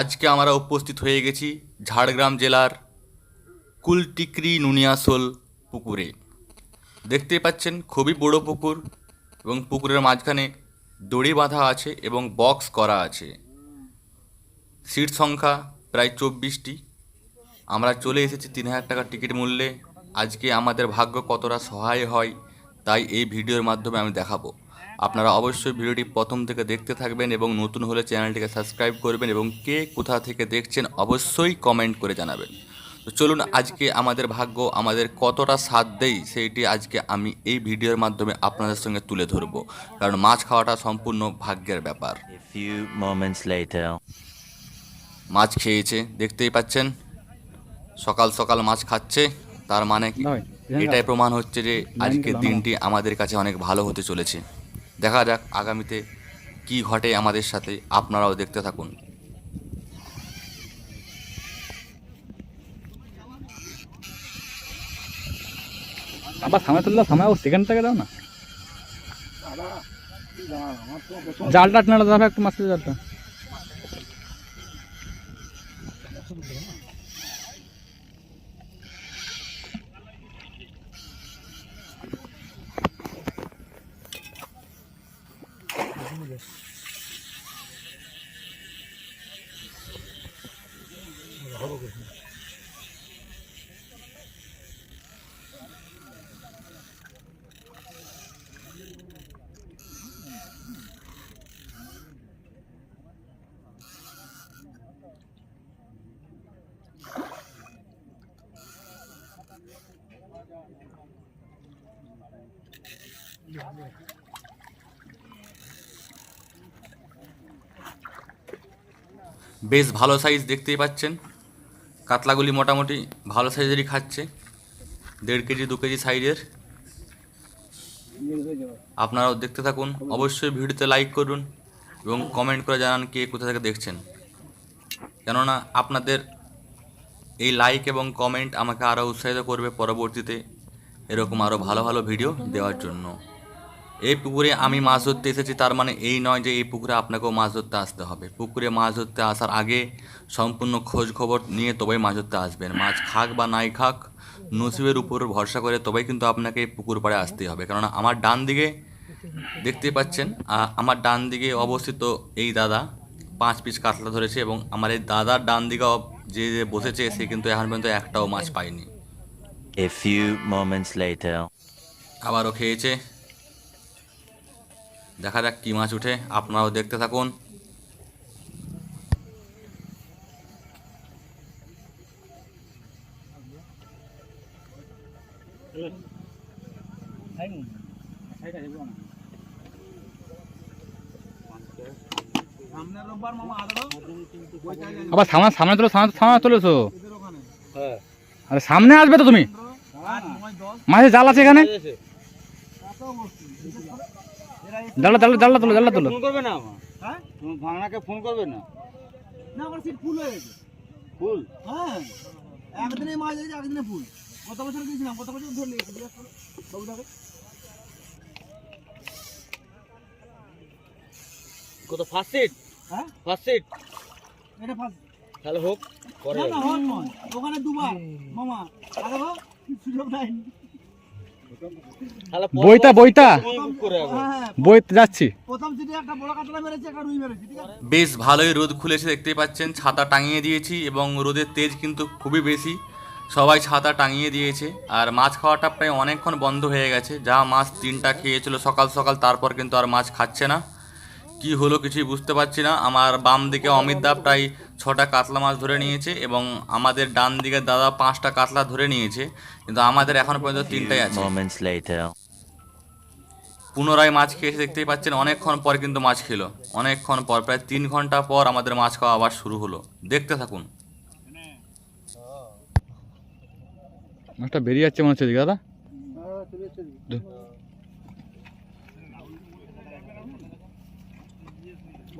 আজকে আমরা উপস্থিত হয়ে গেছি ঝাড়গ্রাম জেলার কুলটিকরি নুনিয়াসোল পুকুরে। দেখতে পাচ্ছেন খুবই বড় পুকুর এবং পুকুরের মাঝখানে দড়ি বাঁধা আছে এবং বক্স করা আছে। সিট সংখ্যা প্রায় চব্বিশটি। আমরা চলে এসেছি তিন হাজার টাকার টিকিট মূল্যে। আজকে আমাদের ভাগ্য কতটা সহায় হয়, তাই এই ভিডিওর মাধ্যমে আমি দেখাবো। আপনারা অবশ্যই ভিডিওটি প্রথম থেকে দেখতে থাকবেন এবং নতুন হলে চ্যানেলটিকে সাবস্ক্রাইব করবেন এবং কে কোথা থেকে দেখছেন অবশ্যই কমেন্ট করে জানাবেন। তো চলুন আজকে আমাদের ভাগ্য আমাদের কতটা সাথ দেয় সেইটি আজকে আমি এই ভিডিওর মাধ্যমে আপনাদের সঙ্গে তুলে ধরবো। কারণ মাছ খাওয়াটা সম্পূর্ণ ভাগ্যের ব্যাপার। মাছ খেয়েছে দেখতেই পাচ্ছেন? সকাল সকাল মাছ খাচ্ছে তার মানে কি? এটাই প্রমাণ হচ্ছে যে আজকের দিনটি আমাদের কাছে অনেক ভালো হতে চলেছে। দেখা যাক আগামীতে কি ঘটে আমাদের সাথে। আপনারাও দেখতে থাকুন। আবার সামনে তুললে সামনে ও সেকেন্ড থেকে দাও না। জালটা টেনে দাও একটু মাছের জালটা। বেশ ভালো সাইজ দেখতেই পাচ্ছেন। কাতলাগুলি মোটামুটি ভালো সাইজেরই খাচ্ছে। দেড় কেজি, দু কেজি সাইজের। আপনারাও দেখতে থাকুন। অবশ্যই ভিডিওতে লাইক করুন এবং কমেন্ট করে জানান কে কোথা থেকে দেখছেন। কেননা আপনাদের এই লাইক এবং কমেন্ট আমাকে আরও উৎসাহিত করবে পরবর্তীতে এরকম আরও ভালো ভালো ভিডিও দেওয়ার জন্য। এই পুকুরে আমি মাছ ধরতে এসেছি তার মানে এই নয় যে এই পুকুরে আপনাকেও মাছ ধরতে আসতে হবে। পুকুরে মাছ ধরতে আসার আগে সম্পূর্ণ খোঁজ খবর নিয়ে তবেই মাছ ধরতে আসবেন। মাছ খাক বা নাই খাক নসিবের উপর ভরসা করে তবেই কিন্তু আপনাকে এই পুকুর পাড়ে আসতেই হবে। কেননা আমার ডান দিকে দেখতেই পাচ্ছেন আমার ডান দিকে অবস্থিত এই দাদা পাঁচ পিস কাতলা ধরেছে এবং আমার এই দাদার ডান দিকে যে যে বসেছে সে কিন্তু এখন পর্যন্ত একটাও মাছ পায়নি। A few moments later. আবারও খেয়েছে। দেখা যাক কী মাছ উঠে। আপনারাও দেখতে থাকুন। আবার সামনে সামনে তুলো, সামনে সামনে তুলেছো? আরে সামনে আসবে তো তুমি। মাছের জাল আছে এখানে? জালটা জালটা জালটা তুলো জালটা তুলো। ফোন করবে না হ্যাঁ? তুমি ভাঙনাকে ফোন করবে না? না আমার সিট ফুল হয়ে গেছে। ফুল? হ্যাঁ। একদিনে মাছ ধরেছে একদিনে ফুল। গত বছর গেছিলাম গত বছর ধরে লেগেছে জিজ্ঞাসা করো। বাবুটাকে কত ফার্স্ট সিট হ্যাঁ? ফার্স্ট সিট এটা ফার্স্ট তাহলে হোক পরে না না হন নয়। ওখানে দুবার। মামা আরে সুযোগ নাই বইতা বইতা বুক করে যাবে হ্যাঁ হ্যাঁ। বই যাচ্ছি। প্রথম সিটে একটা বড় কাতলা মেরেছে একটা রুই মেরেছে ঠিক আছে? বেশ ভালোই রোদ খুলেছে দেখতেই পাচ্ছেন ছাতা টাঙিয়ে দিয়েছি এবং রোদের তেজ কিন্তু খুবই বেশি। সবাই ছাতা টাঙিয়ে দিয়েছে আর মাছ খাওয়াটা প্রায় অনেকক্ষণ বন্ধ হয়ে গেছে। যা মাছ তিনটা খেয়েছিল সকাল সকাল তারপর কিন্তু আর মাছ খাচ্ছে না। কি হলো কিছুই বুঝতে পারছি না। আমার বাম দিকে অমিত দা প্রায় ছটা কাতলা মাছ ধরে নিয়েছে এবং আমাদের ডান দিকে দাদা পাঁচটা কাতলা ধরে নিয়েছে। কিন্তু আমাদের এখন পর্যন্ত তিনটাই আছে। পুনরায় মাছ খেয়েছে দেখতেই পাচ্ছেন অনেকক্ষণ পর কিন্তু মাছ খেলো। অনেকক্ষণ পর প্রায় তিন ঘণ্টা পর আমাদের মাছ খাওয়া আবার শুরু হলো। দেখতে থাকুন। মাছটা বেরিয়ে যাচ্ছে মনে হচ্ছে দাদা?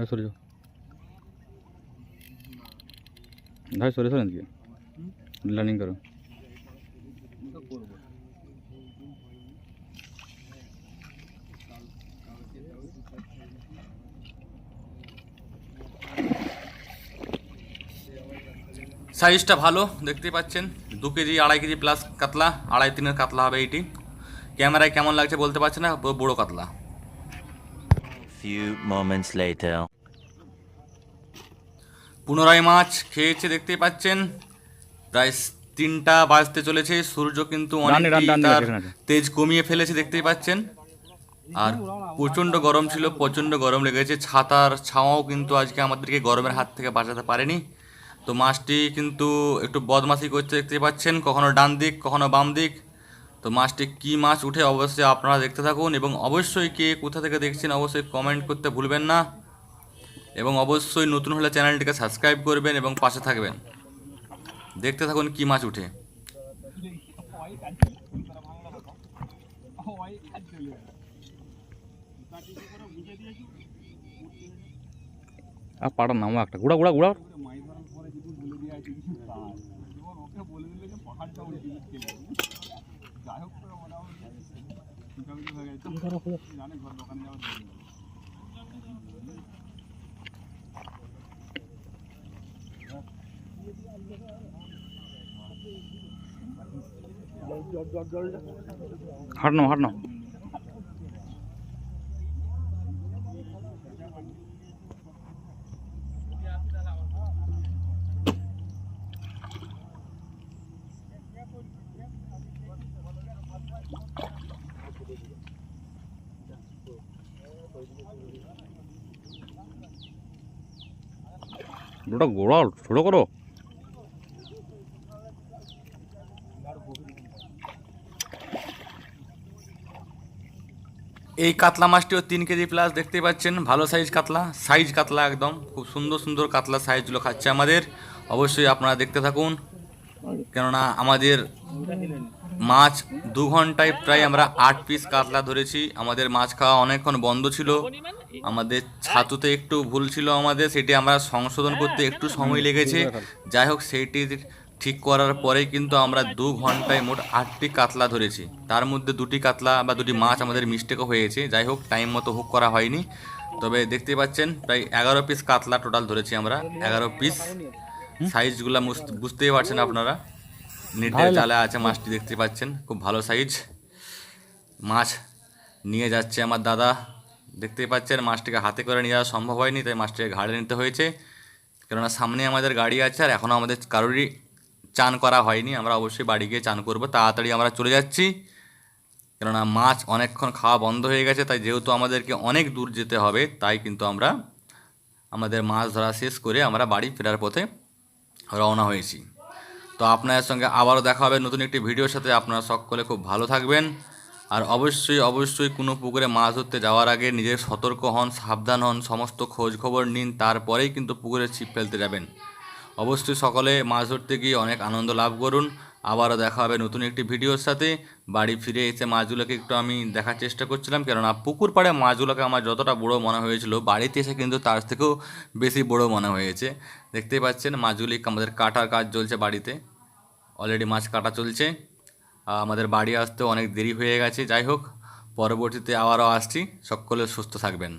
ধাই সরে যাও ধাই সরে সরে দিকে লার্নিং করো সাইজটা ভালো দেখতেই পাচ্ছেন। দু কেজি, আড়াই কেজি প্লাস কাতলা, আড়াই তিনের কাতলা হবে এইটি ক্যামেরায় কেমন লাগছে বলতে পারছি না, ব- বড় কাতলা। Few moments later. পুনরায় মাছ খেয়েছে দেখতেই পাচ্ছেন। প্রায় তিনটা বাজতে চলেছে সূর্য কিন্তু ডান অনেক ডান তার তেজ কমিয়ে ফেলেছে দেখতেই পাচ্ছেন। আর প্রচণ্ড গরম ছিল প্রচণ্ড গরম লেগেছে ছাতার ছাওয়াও কিন্তু আজকে আমাদেরকে গরমের হাত থেকে বাঁচাতে পারেনি। তো মাছটি কিন্তু একটু বদমাশি করতে দেখতে পাচ্ছেন কখনো ডান দিক কখনো বাম দিক। তো মাছটি কী মাছ উঠে অবশ্যই আপনারা দেখতে থাকুন এবং অবশ্যই কে কোথা থেকে দেখছেন অবশ্যই কমেন্ট করতে ভুলবেন না। এবং অবশ্যই নতুন হলে চ্যানেলটিকে সাবস্ক্রাইব করবেন এবং পাশে থাকবেন। দেখতে থাকুন কী মাছ উঠে। আর পাটার নামও একটা। গুড়া গুড়া গুড়া। হাট নাও হাট নাও ওটা গোড়া ছোট করো। এই কাতলা মাছটিও তিন কেজি প্লাস দেখতেই পাচ্ছেন, ভালো সাইজ কাতলা সাইজ কাতলা একদম, খুব সুন্দর সুন্দর কাতলা সাইজগুলো খাচ্ছে আমাদের। অবশ্যই আপনারা দেখতে থাকুন। কেননা আমাদের মাছ দু ঘন্টায় প্রায় আমরা আট পিস কাতলা ধরেছি। আমাদের মাছ খাওয়া অনেকক্ষণ বন্ধ ছিল। আমাদের ছাতুতে একটু ভুল ছিল আমাদের, সেটি আমরা সংশোধন করতে একটু সময় লেগেছে। যাই হোক সেইটি ঠিক করার পরেই কিন্তু আমরা দু ঘন্টায় মোট আটটি কাতলা ধরেছি। তার মধ্যে দুটি কাতলা বা দুটি মাছ আমাদের মিস্টেকও হয়েছে। যাই হোক টাইম মতো হুক করা হয়নি। তবে দেখতে পাচ্ছেন, প্রায় এগারো পিস কাতলা টোটাল ধরেছি আমরা। এগারো পিস সাইজগুলো বুঝতেই পারছেন আপনারা। নেটের চালে আছে মাছটি দেখতে পাচ্ছেন খুব ভালো সাইজ মাছ নিয়ে যাচ্ছে আমার দাদা। দেখতেই পাচ্ছেন মাছটিকে হাতে করে নিয়ে যাওয়া সম্ভব হয়নি তাই মাছটিকে ঘাড়ে নিতে হয়েছে। কেননা সামনে আমাদের গাড়ি আছে আর এখনও আমাদের কারোরই চান করা হয়নি। আমরা অবশ্যই বাড়ি গিয়ে চান করব। তাড়াতাড়ি আমরা চলে যাচ্ছি। কেননা মাছ অনেকক্ষণ খাওয়া বন্ধ হয়ে গেছে তাই যেহেতু আমাদেরকে অনেক দূর যেতে হবে তাই কিন্তু আমরা আমাদের মাছ ধরা শেষ করে আমরা বাড়ি ফেরার পথে রওনা হয়েছি। তো আপনাদের সঙ্গে আবারও দেখা হবে নতুন একটি ভিডিওর সাথে। আপনারা সকলে খুব ভালো থাকবেন। আর অবশ্যই অবশ্যই কোনো পুকুরে মাছ ধরতে যাওয়ার আগে নিজের সতর্ক হন, সাবধান হন, সমস্ত খোঁজ খবর নিন, তারপরেই কিন্তু পুকুরে ছিপ ফেলতে যাবেন। অবশ্যই সকলে মাছ ধরতে গিয়ে অনেক আনন্দ লাভ করুন। আবারও দেখা হবে নতুন একটি ভিডিওর সাথে। বাড়ি ফিরে এসে মাছগুলোকে একটু আমি দেখার চেষ্টা করছিলাম, কেননা পুকুর পাড়ে মাছগুলোকে আমার যতটা বড় মনে হয়েছিল, বাড়িতে এসে কিন্তু তার থেকেও বেশি বড় মনে হয়েছে। দেখতেই পাচ্ছেন মাছগুলি আমাদের কাটার কাজ চলছে বাড়িতে। অলরেডি মাছ কাটা চলছে। আমাদের বাড়ি আসতেও অনেক দেরি হয়ে গেছে। যাই হোক, পরবর্তীতে আবারও আসছি। সকলে সুস্থ থাকবেন।